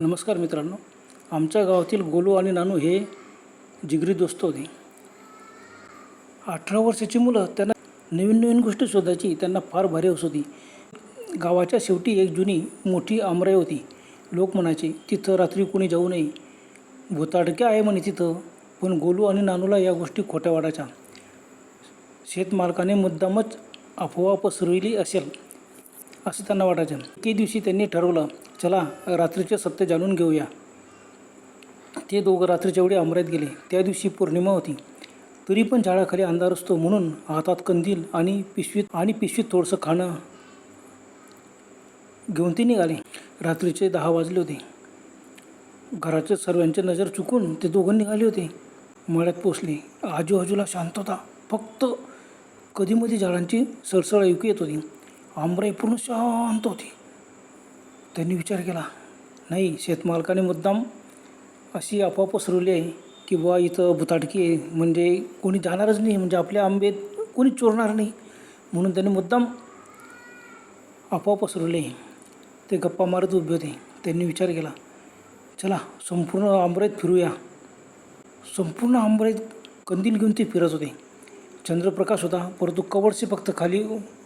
नमस्कार मित्रांनो. आमच्या गावातील गोलू आणि नानू हे जिगरी दोस्त होते. अठरा वर्षाची मुलं त्यांना नवीन नवीन गोष्टी शोधायची त्यांना फार भारी हौस होती. गावाच्या शेवटी एक जुनी मोठी आमराई होती. लोक म्हणायचे तिथं रात्री कोणी जाऊ नये. भुताटके आहे म्हणे तिथं. पण गोलू आणि नानूला या गोष्टी खोट्या वाटायच्या. शेतमालकाने मुद्दामच अफवा पसरविली असेल असं त्यांना वाटायचं. एके दिवशी त्यांनी ठरवलं चला रात्रीचे सत्य जाणून घेऊया. ते दोघं रात्रीच्या वेळी अमरायत गेले. त्या दिवशी पौर्णिमा होती. तरी पण झाडाखाली अंधार असतो म्हणून हातात कंदील आणि पिशवीत आणि पिशवीत थोडंसं खाणं घेऊन ते निघाले. रात्रीचे दहा वाजले होते. घराच्या सर्वांची नजर चुकून ते दोघं निघाले होते. मळ्यात पोचले आजूबाजूला शांतता फक्त कधीमध्ये झाडांची सळसळ ऐकू येत होती. आंबराई पूर्ण शांत होती. त्यांनी विचार केला नाही शेतमालकाने मुद्दाम अशी अफवा पसरवली आहे की बुवा इथं भुताटकी आहे म्हणजे कोणी जाणारच नाही म्हणजे आपल्या आंबे कोणी चोरणार नाही. म्हणून त्यांनी मुद्दाम अफवा पसरवली आहे. ते गप्पा मारत उभे होते. त्यांनी विचार केला चला संपूर्ण आंबरेत फिरूया. संपूर्ण आंबरेत कंदील घेऊन ते फिरत होते. चंद्रप्रकाश होता परंतु कवडसे फक्त खाली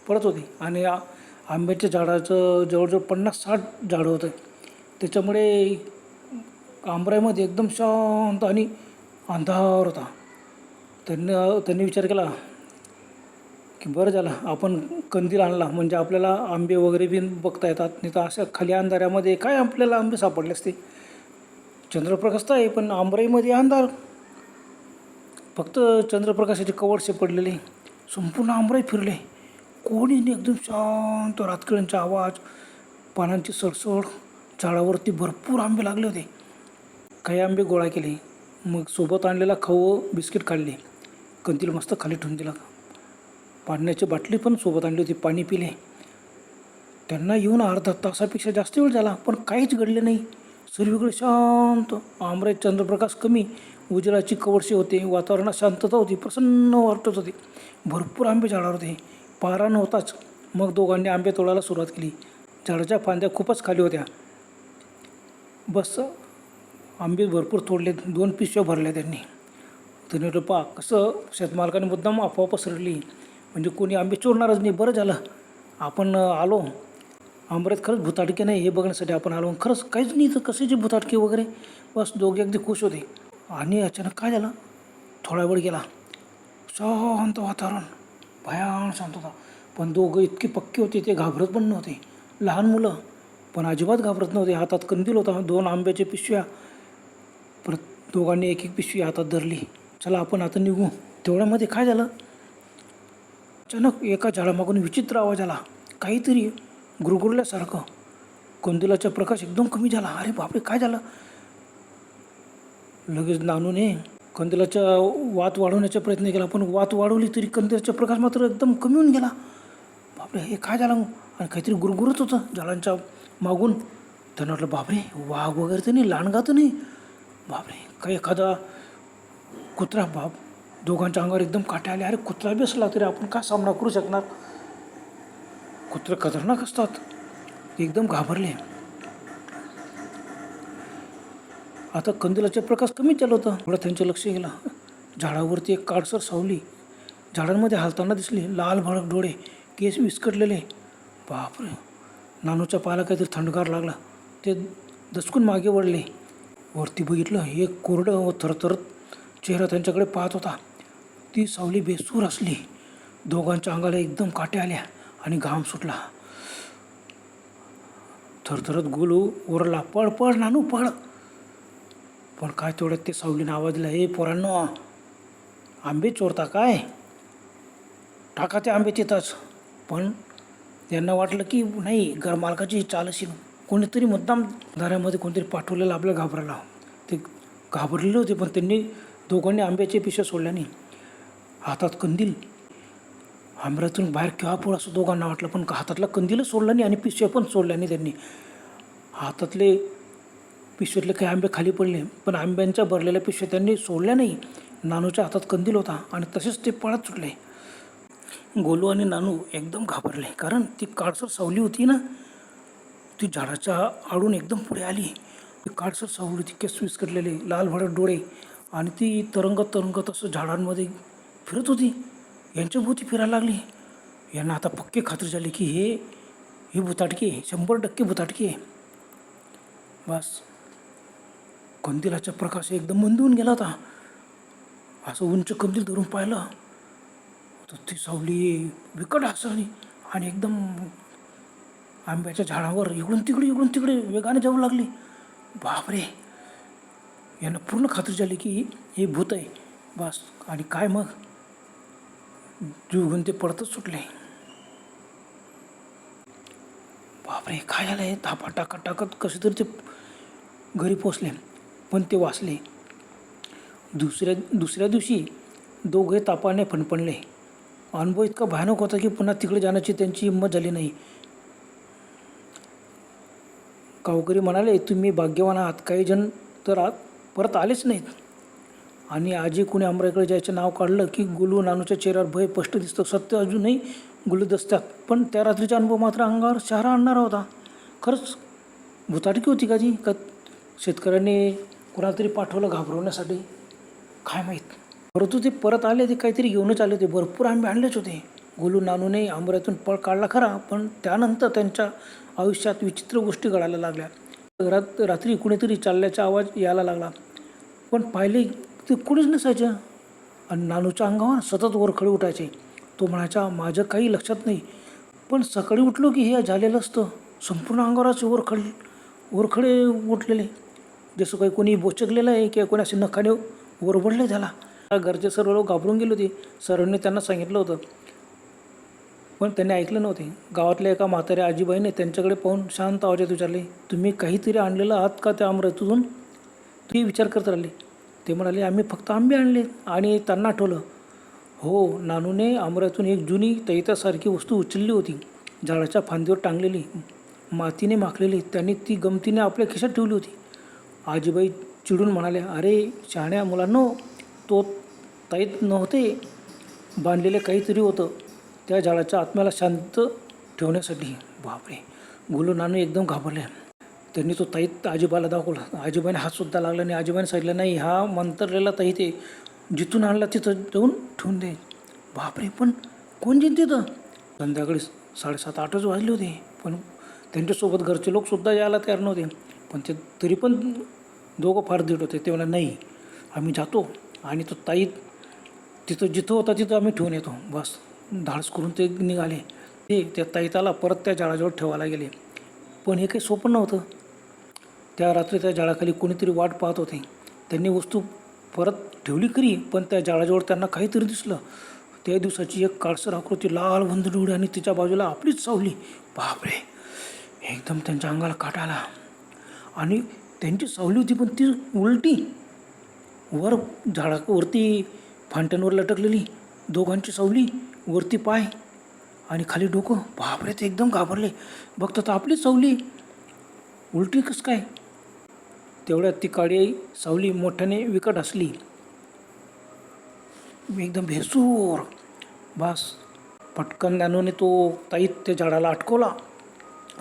पडत होते आणि आंब्याच्या झाडाचं जवळजवळ पन्नास साठ झाडं होतं. त्याच्यामुळे आंबराईमध्ये एकदम शांत आणि अंधार होता. त्यांनी त्यांनी विचार केला की बरं झालं आपण कंदील आणला म्हणजे आपल्याला आंबे वगैरे बी बघता येतात नाही तर अशा खाली अंधाऱ्यामध्ये काय आपल्याला आंबे सापडले असते? चंद्रप्रकाश तर आहे पण आंबराईमध्ये अंधार. फक्त चंद्रप्रकाशाचे कवडसे पडलेले संपूर्ण आंबराई फिरले. कोणी नाही एकदम शांत रातकिळ्यांचा आवाज पानांची सडसड झाडावरती भरपूर आंबे लागले होते. काही आंबे गोळा केले मग सोबत आणलेला खाऊ बिस्किट काढले. कंतील मस्त खाली ठेवून दिला. पाण्याची बाटली पण सोबत आणली होती पाणी पिले. त्यांना येऊन अर्धा तासापेक्षा जास्त वेळ झाला पण काहीच घडले नाही. सर्वीकडे शांत आमरे चंद्रप्रकाश कमी उजेडाची कवडशी होते वातावरणात शांतता होती प्रसन्न वाटत होते. भरपूर आंबे झाडावर होते. पारा नव्हताच. मग दोघांनी आंबे तोडायला सुरुवात केली. झाडाच्या फांद्या खूपच खाली होत्या. बस आंबे भरपूर तोडले. दोन पिशव्या भरल्या त्यांनी. त्यांनी म्हटलं पा कसं शेतमालकाने मुद्दाम अफवा पसरली. म्हणजे कोणी आंबे चोरणारच नाही. बरं झालं. आपण आलो. आंबऱ्यात खरंच भुताटके नाही हे बघण्यासाठी आपण आलो. खरंच काहीच नाही तर कशाचे भुताटके वगैरे? बस दोघे अगदी खुश होते. आणि अचानक काय झालं? थोडा वेळ गेला. शांत वातावरण. भयान शांत होता. पण दोघं इतके पक्के होते ते घाबरत पण नव्हते. लहान मुलं पण अजिबात घाबरत नव्हते. हातात कंदील होता दोन आंब्याच्या पिशव्या. परत दोघांनी एक एक पिशवी हातात धरली. चला आपण आता निघू. तेवढ्यामध्ये काय झालं? अचानक एका झाडामागून विचित्र आवाज आला. काहीतरी गुरगुरल्यासारखं. कंदिलाचा प्रकाश एकदम कमी झाला. अरे बापरे काय झालं? लगेच नानूने कंदिलाचा वात वाढवण्याचा प्रयत्न केला पण वात वाढवली तरी कंदिलाचा प्रकाश मात्र एकदम कमी होऊन गेला. बापरे हे काय झालं? आणि काहीतरी गुरगुरत होतं झाडांच्या मागून. त्यांना वाटलं बापरे वाघ वगैरे तर नाही लांडगा तर नाही. बापरे काही एखादा कुत्रा बाप दोघांच्या अंगावर एकदम काटे आले. अरे कुत्रा बी असला तरी आपण काय सामना करू शकणार? कुत्रे खतरनाक असतात. ते एकदम घाबरले. आता कंदिलाचा प्रकाश कमी चालू होता. थोडा त्यांचं लक्ष गेला. झाडावरती एक काळसर सावली. झाडांमध्ये हालताना दिसली लाल भडक डोळे केस विस्कटलेले. बापरे. नानूच्या पायाला काहीतरी थंडगार लागला. ते दचकून मागे वळले. वरती बघितलं एक कोरडं व थरथरत चेहरा त्यांच्याकडे पाहत होता. ती सावली बेसूर असली. दोघांच्या अंगाला एकदम काटे आल्या आणि घाम सुटला. थरथरत गोलू ओरला पळ पळ नानू पळ. पण काय तेवढ्यात ते सावलीनं आवाज हे पोरांनो आंबे चोरता काय? टाका ते आंबे तिथंच. पण त्यांना वाटलं की नाही घरमालकाची चालशी चाल असेल कोणीतरी मुद्दाम दारामध्ये कोणतरी पाठवलेलं आपल्याला घाबरायला. ते घाबरलेले होते पण त्यांनी दोघांनी आंब्याचे पिशव्या सोडल्या नाही. हातात कंदील आंब्यातून बाहेर केव्हा पोळ असं दोघांना वाटलं पण हातातला कंदीलच सोडला नाही आणि पिशव्या पण सोडल्या नाही त्यांनी. हातातले पिशवीतले काही आंबे खाली पडले पण आंब्यांच्या भरलेल्या पिशव्या त्यांनी सोडल्या नाही. नानूच्या हातात कंदील होता आणि तसेच ते पळत सुटले. गोलू आणि नानू एकदम घाबरले कारण ती काळसर सावली होती ना. ती झाडाच्या आडून एकदम पुढे आली. ती काळसर सावली होती केस विस्कटलेले लाल भडक डोळे आणि ती तरंगत तरंगत असं झाडांमध्ये फिरत होती. यांच्या भोवती फिरायला लागली. यांना आता पक्की खात्री झाली की हे ही भुताटकी आहे शंभर टक्के भुताटकी. आहे बस. कंदिलाचा प्रकाश एकदम मंदून गेला होता. असं उंच कंदील धरून पाहिलं. तर ती सावली विकट हसली आणि एकदम आंब्याच्या झाडावर इकडून तिकडे इकडून तिकडे वेगाने जाऊ लागली. बापरे! यांना पूर्ण खात्री झाली की हे भूत आहे. बस आणि काय मग? जीव ते पडतच सुटले. बापरे! काय झालं आहे धापा टाकत टाकत कसे तरी ते घरी पोचले पण ते वाचले. दुसऱ्या दुसऱ्या दिवशी दोघे तापाने फणफणले. अनुभव इतका भयानक होता की पुन्हा तिकडे जाण्याची त्यांची हिंमत झाली नाही. गावकरी म्हणाले तुम्ही भाग्यवान आहात. काही जण तर आ परत आलेच नाहीत. आणि आजी कुणी अमराईकडे जायचं नाव काढलं की गुलू नानूच्या चेहऱ्यावर भय स्पष्ट दिसतं. सत्य अजूनही गुलत असतात. पण त्या रात्रीचा अनुभव मात्र अंगावर शहरा आणणारा होता. खरंच भुताटकी होती का जी? का शेतकऱ्यांनी कुणाला तरी पाठवलं घाबरवण्यासाठी? काय माहीत? परंतु ते परत आले ते काहीतरी घेऊनच आले होते. भरपूर आंबे आणलेच होते. गोलू नानूने आंबऱ्यातून पळ काढला खरा पण त्यानंतर त्यांच्या आयुष्यात विचित्र गोष्टी घडायला लागल्या. रात रात्री कुणीतरी चालल्याचा आवाज यायला लागला. पण पाहिले ते कुणीच नसायचं. आणि नानूच्या अंगावर सतत वरखडे उठायचे. तो म्हणायचा माझं काही लक्षात नाही. पण सकाळी उठलो की हे झालेलं असतं. संपूर्ण अंगावरच वरखड वरखडे उठलेले. जसं काही कोणी बोचकलेलं आहे किंवा कोणी असे नखाने वरबडले त्याला. घरचे सर्व लोक घाबरून गेले होते. सरांनी त्यांना सांगितलं होतं. पण त्यांनी ऐकलं नव्हते. गावातल्या एका म्हाताऱ्या आजीबाईने त्यांच्याकडे पाहून शांत आवाजात विचारले तुम्ही काहीतरी आणलेलं आहात का त्या अमृतून ते विचार करत राहिले. ते म्हणाले आम्ही फक्त आंबे आणले आणि त्यांना आठवलं. हो नानूने आंबऱ्यातून एक जुनी तैतासारखी वस्तू उचलली होती. झाडाच्या फांदीवर टांगलेली मातीने माखलेली. त्यांनी ती गमतीने आपल्या खिशात ठेवली होती. आजीबाई चिडून म्हणाल्या अरे शहाण्या मुलांनो तो ताईत नव्हते. बांधलेले काहीतरी होतं. त्या झाडाच्या आत्म्याला शांत ठेवण्यासाठी. बापरे. गुलू नानू एकदम घाबरले. त्यांनी तो ताईत आजीबाला दाखवला. आजीबाईने हातसुद्धा लागला आणि आजीबाईने सांगितलं नाही हा मंतरलेला ताईत आहे जिथून आणला तिथं जाऊन ठेवून दे. बापरे पण कोण जिन तिथं संध्याकाळी साडेसात आठच वाजले होते पण त्यांच्यासोबत घरचे लोकसुद्धा यायला तयार नव्हते. पण ते तरी पण दोघं फार दीड होते. ते म्हणा नाही आम्ही जातो आणि तो ताईत तिथं जिथं होता तिथं आम्ही ठेवून येतो. बस धाडस करून ते निघाले. ते त्या ताईताला परत त्या झाडाजवळ ठेवायला गेले. पण हे काही सोपं नव्हतं. त्या रात्री त्या झाडाखाली कोणीतरी वाट पाहत होते. त्यांनी वस्तू परत ठेवली खरी पण त्या झाडाजवळ त्यांना काहीतरी दिसलं. त्या दिवसाची एक काळसर आकृती लाल बंद आणि तिच्या बाजूला आपलीच सावली. बापरे! एकदम त्यांच्या अंगाला काटाला आणि त्यांची सावली होती पण ती उलटी. वर झाडावरती फांट्यांवर लटकलेली दोघांची सावली वरती पाय आणि खाली डोकं. बापरे ते एकदम घाबरले. बघतात आपलीच सावली उलटी कसं काय? तेवढ्यात ती काळी सावली मोठ्याने विकट असली. एकदम भेसूर बस पटकन नानूने तो ताईत त्या झाडाला अटकवला.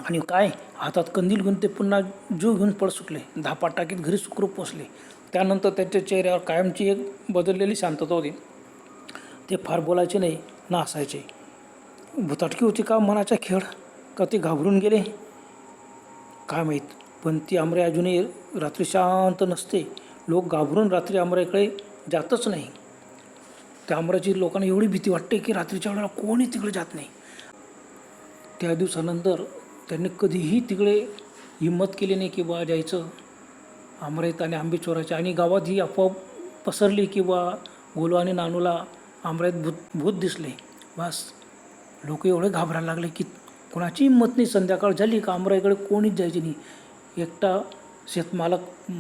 आणि काय? हातात कंदील घेऊन ते पुन्हा जीव घेऊन पळ सुटले. धापा टाकीत घरी सुखरूप पोचले. त्यानंतर त्यांच्या चेहऱ्यावर कायमची एक बदललेली शांतता होती. ते फार बोलायचे नाही ना असायचे भुताटकी होती का मनाचा खेळ? का ते घाबरून गेले? काय माहीत पण ती आमरे अजूनही रात्री शांत नसते. लोक घाबरून रात्री आमऱ्याकडे जातच नाही. त्या आमऱ्याची लोकांना एवढी भीती वाटते की रात्रीच्या वेळेला कोणी तिकडे जात नाही. त्या दिवसानंतर त्यांनी कधीही तिकडे हिंमत केली नाही की बा जायचं. आमरेत आणि आंबेचोराच्या आणि गावात ही अफवा पसरली की बा गोलू आणि नानूला आमरेत भूत भूत दिसले. बस. लोक एवढे घाबरायला लागले की कोणाची हिंमत नाही. संध्याकाळ झाली का आमराईकडे कोणीच जायची नाही. एकटा शेतमालक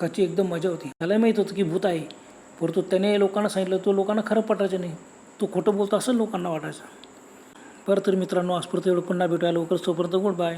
काची एकदम मजा होती. त्याला माहीत होतं की भूत आहे. परंतु त्याने लोकांना सांगितलं तो लोकांना खरं पटायचं नाही. तो खोटं बोलतो असं लोकांना वाटायचं. बरं तर मित्रांनो आजपर्यंत एवढं पुन्हा भेटूया. लवकर तोपर्यंत गुड बाय.